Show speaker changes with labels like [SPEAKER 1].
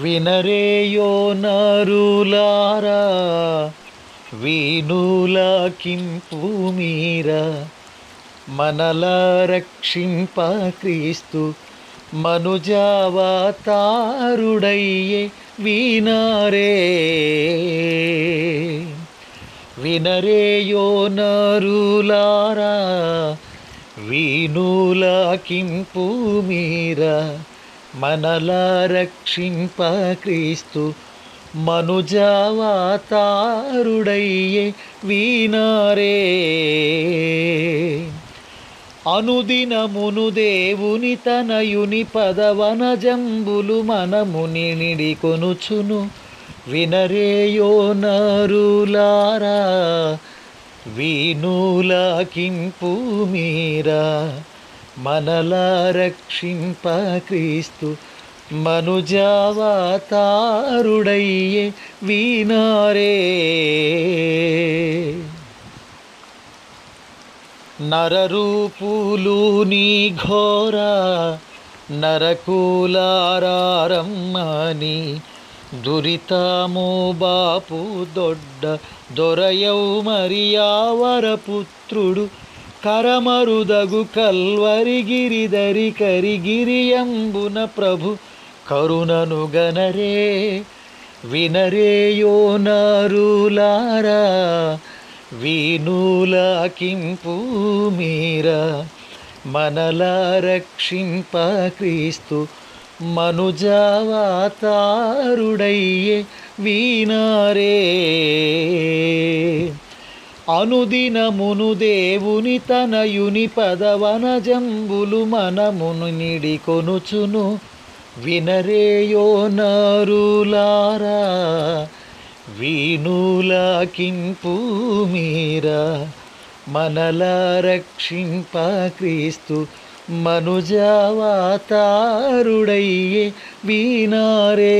[SPEAKER 1] వినరేయో నరులారా వీణుల కింపు మీరా. మనల రక్షింప క్రీస్తు మనుజావతారుడయ్యే వీనారే వినరేయో నరులారా వీణుల కింపు మీరా. మనలా రక్షింప క్రీస్తు మనుజావాతారుడయ్యే వీనారే అనుదినమును దేవుని తనయుని పదవనజంబులు మనముని నిడికొనుచును. వినరేయో నరులారా వీనులకింపు మీరా. మనల రక్షింప క్రీస్తు మనుజావతారుడయ్యే వీనారే. నరరూపులు నీ ఘోర నరకులారమ్మని దురితము బాపు దొడ్డ దొరయౌ మరియావర పుత్రుడు కరమరుదగు కల్వరిగిరిదరి కరిగిరియంబున ప్రభు కరుణను గనరే వినరేయో నరులారా వీనులాకింపు మీరా మనలా రక్షింప క్రీస్తు మనుజావాతారుడయ్యే వీనారే అనుదినమును దేవుని తనయుని పదవన జంబులు మనమును నిడి కొనుచును వినరేయో నరులారా వీణుల కింపు మీరా. మనల రక్షింప క్రీస్తు మనుజావతారుడయ్యే వీనారే